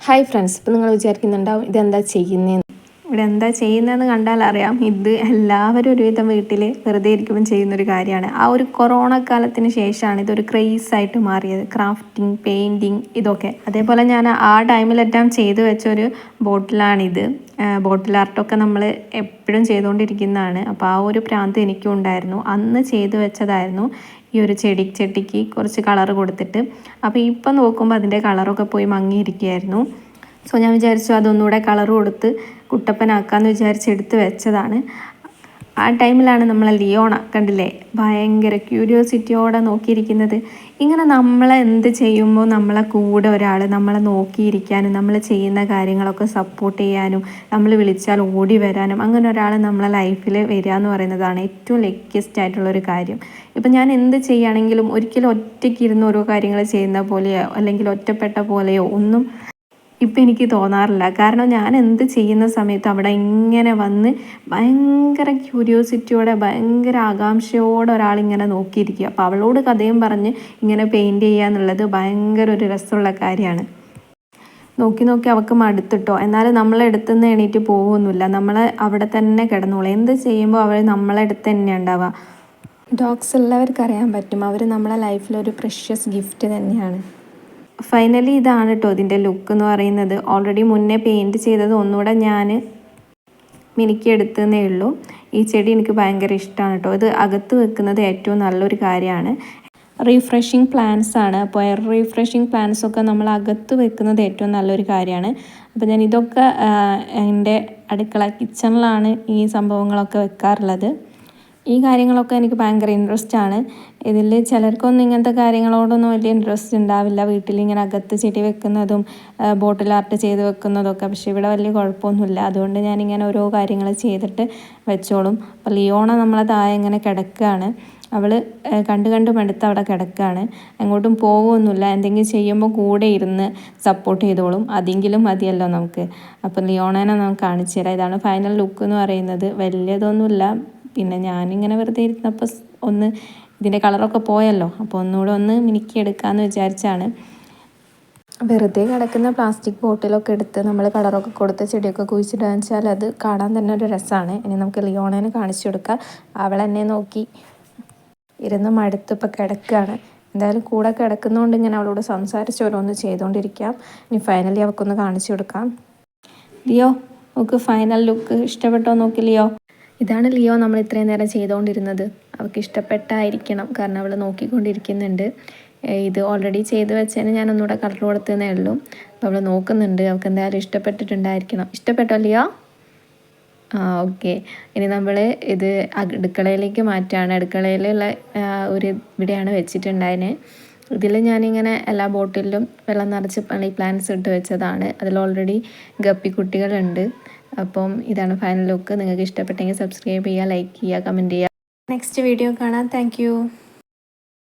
Hi friends ഇപ്പം നിങ്ങൾ വിചാരിക്കുന്നുണ്ടാവും ഇതെന്താ ചെയ്യുന്നതെന്ന് ഇവിടെ എന്താ ചെയ്യുന്നതെന്ന് കണ്ടാൽ അറിയാം. ഇത് എല്ലാവരും ഒരുവിധം വീട്ടിൽ വെറുതെ ഇരിക്കുമ്പോൾ ചെയ്യുന്നൊരു കാര്യമാണ്. ആ ഒരു കൊറോണ കാലത്തിന് ശേഷമാണ് ഇതൊരു ക്രേസ് ആയിട്ട് മാറിയത്. ക്രാഫ്റ്റിംഗ് പെയിന്റിങ് ഇതൊക്കെ. അതേപോലെ ഞാൻ ആ ടൈമിലെല്ലാം ചെയ്തു വെച്ചൊരു ബോട്ടിലാണിത്. ബോട്ടിൽ ആർട്ടൊക്കെ നമ്മൾ എപ്പോഴും ചെയ്തുകൊണ്ടിരിക്കുന്നതാണ്. അപ്പോൾ ആ ഒരു പ്രാന്ത് എനിക്കും ഉണ്ടായിരുന്നു. അന്ന് ചെയ്തു വെച്ചതായിരുന്നു. ഈ ഒരു ചെടി ചെടിക്ക് കുറച്ച് കളർ കൊടുത്തിട്ട്. അപ്പോൾ ഇപ്പം നോക്കുമ്പോൾ അതിന്റെ കളറൊക്കെ പോയി മങ്ങിയിരിക്കുകയായിരുന്നു. സോ ഞാൻ വിചാരിച്ചു അതൊന്നുകൂടെ കളർ കൊടുത്ത് കുട്ടപ്പനാക്കാന്ന് വിചാരിച്ച് എടുത്ത് വെച്ചതാണ്. ആ ടൈമിലാണ് നമ്മളെ ലിയോണ കണ്ടില്ലേ? ഭയങ്കര ക്യൂരിയോസിറ്റിയോടെ നോക്കിയിരിക്കുന്നത്. ഇങ്ങനെ നമ്മളെ എന്ത് ചെയ്യുമ്പോൾ നമ്മളെ കൂടെ ഒരാൾ നമ്മളെ നോക്കിയിരിക്കാനും നമ്മൾ ചെയ്യുന്ന കാര്യങ്ങളൊക്കെ സപ്പോർട്ട് ചെയ്യാനും നമ്മൾ വിളിച്ചാൽ ഓടി വരാനും അങ്ങനെ ഒരാൾ നമ്മളെ ലൈഫിൽ വരിക എന്ന് പറയുന്നതാണ് ഏറ്റവും ലക്കിയസ്റ്റ് ആയിട്ടുള്ളൊരു കാര്യം. ഇപ്പം ഞാൻ എന്ത് ചെയ്യുകയാണെങ്കിലും ഒരിക്കലും ഒറ്റയ്ക്ക് ഇരുന്ന് ഓരോ കാര്യങ്ങൾ ചെയ്യുന്ന പോലെയോ അല്ലെങ്കിൽ ഒറ്റപ്പെട്ട പോലെയോ ഒന്നും ഇപ്പം എനിക്ക് തോന്നാറില്ല. കാരണം ഞാൻ എന്ത് ചെയ്യുന്ന സമയത്ത് അവിടെ ഇങ്ങനെ വന്ന് ഭയങ്കര ക്യൂരിയോസിറ്റിയോടെ ഭയങ്കര ആകാംക്ഷയോടെ ഒരാളിങ്ങനെ നോക്കിയിരിക്കുക. അപ്പോൾ അവളോട് കഥയും പറഞ്ഞ് ഇങ്ങനെ പെയിന്റ് ചെയ്യുക എന്നുള്ളത് ഭയങ്കര ഒരു രസമുള്ള കാര്യമാണ്. നോക്കി നോക്കി അവൾക്ക് മടുത്തിട്ടോ. എന്നാലും നമ്മളെ നിന്ന് എണീറ്റ് പോകുമൊന്നുമില്ല നമ്മൾ അവിടെ തന്നെ കിടന്നോളൂ. എന്ത് ചെയ്യുമ്പോൾ അവർ നമ്മളെ അടുത്ത് തന്നെ ഉണ്ടാവുക. ഡോഗ്സ് ഉള്ളവർക്ക് അറിയാൻ പറ്റും. അവർ നമ്മളെ ലൈഫിലൊരു പ്രഷ്യസ് ഗിഫ്റ്റ് തന്നെയാണ്. ഫൈനലി ഇതാണ് കേട്ടോ ഇതിന്റെ ലുക്ക് എന്ന് പറയുന്നത്. ഓൾറെഡി മുന്നേ പെയിന്റ് ചെയ്തത് ഒന്നുകൂടെ ഞാൻ മിനുക്കിയെടുത്തതേ ഉള്ളൂ. ഈ ചെടി എനിക്ക് ഭയങ്കര ഇഷ്ടമാണ് കേട്ടോ ഇത് അകത്ത് വെക്കുന്നത് ഏറ്റവും നല്ലൊരു കാര്യമാണ്. റീഫ്രഷിങ് പ്ലാന്റ്സ് ആണ്. അപ്പോൾ എയർ റീഫ്രഷിങ് പ്ലാന്റ്സ് ഒക്കെ നമ്മൾ അകത്ത് വെക്കുന്നത് ഏറ്റവും നല്ലൊരു കാര്യമാണ്. അപ്പോൾ ഞാൻ ഇതൊക്കെ എന്റെ അടുക്കള കിച്ചണിലാണ് ഈ സംഭവങ്ങളൊക്കെ വെക്കാറുള്ളത്. ഈ കാര്യങ്ങളൊക്കെ എനിക്ക് ഭയങ്കര ഇൻട്രസ്റ്റ് ആണ്. ഇതിൽ ചിലർക്കൊന്നും ഇങ്ങനത്തെ കാര്യങ്ങളോടൊന്നും വലിയ ഇൻട്രസ്റ്റ് ഉണ്ടാവില്ല. വീട്ടിൽ ഇങ്ങനെ അകത്ത് ചെടി വെക്കുന്നതും ബോട്ടിൽ ആർട്ട് ചെയ്ത് വെക്കുന്നതൊക്കെ. പക്ഷേ ഇവിടെ വലിയ കുഴപ്പമൊന്നുമില്ല. അതുകൊണ്ട് ഞാനിങ്ങനെ ഓരോ കാര്യങ്ങൾ ചെയ്തിട്ട് വെച്ചോളും. അപ്പോൾ ലിയോണ നമ്മളെ താഴെ ഇങ്ങനെ കിടക്കുകയാണ്. അവൾ കണ്ട് കണ്ട് മടുത്ത് അവിടെ കിടക്കുകയാണ്. എങ്ങോട്ടും പോകുമൊന്നുമില്ല എന്തെങ്കിലും ചെയ്യുമ്പോൾ കൂടെ ഇരുന്ന് സപ്പോർട്ട് ചെയ്തോളും. അതെങ്കിലും മതിയല്ലോ നമുക്ക്. അപ്പം ലിയോണേനെ നമുക്ക് കാണിച്ചു തരാം ഇതാണ് ഫൈനൽ ലുക്ക് എന്ന് പറയുന്നത്. വലിയതൊന്നുമില്ല. പിന്നെ ഞാനിങ്ങനെ വെറുതെ ഇരുന്നപ്പോൾ ഒന്ന് ഇതിന്റെ കളറൊക്കെ പോയല്ലോ. അപ്പോൾ ഒന്നുകൂടെ ഒന്ന് മിനുക്കി എടുക്കാമെന്ന് വിചാരിച്ചാണ്. വെറുതെ കിടക്കുന്ന പ്ലാസ്റ്റിക് ബോട്ടിലൊക്കെ എടുത്ത് നമ്മൾ കളറൊക്കെ കൊടുത്ത് ചെടിയൊക്കെ കുഴിച്ചിടുക വെച്ചാൽ അത് കാണാൻ തന്നെ ഒരു രസമാണ്. ഇനി നമുക്ക് ലിയോണേനെ കാണിച്ചു കൊടുക്കാം. അവൾ എന്നെ നോക്കി. ഇരുന്ന് മടുത്ത് ഇപ്പോൾ കിടക്കുകയാണ്. എന്തായാലും കൂടെ കിടക്കുന്നതുകൊണ്ട് ഇങ്ങനെ അവളോട് സംസാരിച്ച് ഓരോന്ന് ചെയ്തുകൊണ്ടിരിക്കാം ഇനി ഫൈനലി അവൾക്കൊന്ന് കാണിച്ചു കൊടുക്കാം. ലിയോ നമുക്ക് ഫൈനൽ ലുക്ക് ഇഷ്ടപ്പെട്ടോ നോക്കി ലിയോ? ഇതാണ് ലിയോ നമ്മൾ ഇത്രയും നേരം ചെയ്തുകൊണ്ടിരുന്നത്. അവൾക്ക് ഇഷ്ടപ്പെട്ടായിരിക്കണം. കാരണം അവൾ നോക്കിക്കൊണ്ടിരിക്കുന്നുണ്ട്. ഇത് ഓൾറെഡി ചെയ്തു വെച്ചതിന് ഞാൻ ഒന്നുകൂടെ കളർ കൊടുത്തതേ ഉള്ളൂ. അപ്പോൾ അവൾ നോക്കുന്നുണ്ട്. അവൾക്ക് എന്തായാലും ഇഷ്ടപ്പെട്ടിട്ടുണ്ടായിരിക്കണം. ഇഷ്ടപ്പെട്ടോ ലിയോ? ആ ഓക്കെ. ഇനി നമ്മൾ ഇത് അടുക്കളയിലേക്ക് മാറ്റുകയാണ്. അടുക്കളയിലുള്ള ഒരു ഇവിടെയാണ് വെച്ചിട്ടുണ്ടായിന് ഇതിൽ ഞാനിങ്ങനെ എല്ലാ ബോട്ടിലും വെള്ളം നിറച്ച് ഈ പ്ലാന്റ്സ് ഇട്ട് വെച്ചതാണ്. അതിൽ ഓൾറെഡി ഗപ്പിക്കുട്ടികളുണ്ട് അപ്പം ഇതാണ് ഫൈനൽ ലുക്ക് നിങ്ങൾക്ക് ഇഷ്ടപ്പെട്ടെങ്കിൽ സബ്സ്ക്രൈബ് ചെയ്യുക ലൈക്ക് ചെയ്യുക കമന്റ് ചെയ്യുക. നെക്സ്റ്റ് വീഡിയോ കാണാം. താങ്ക്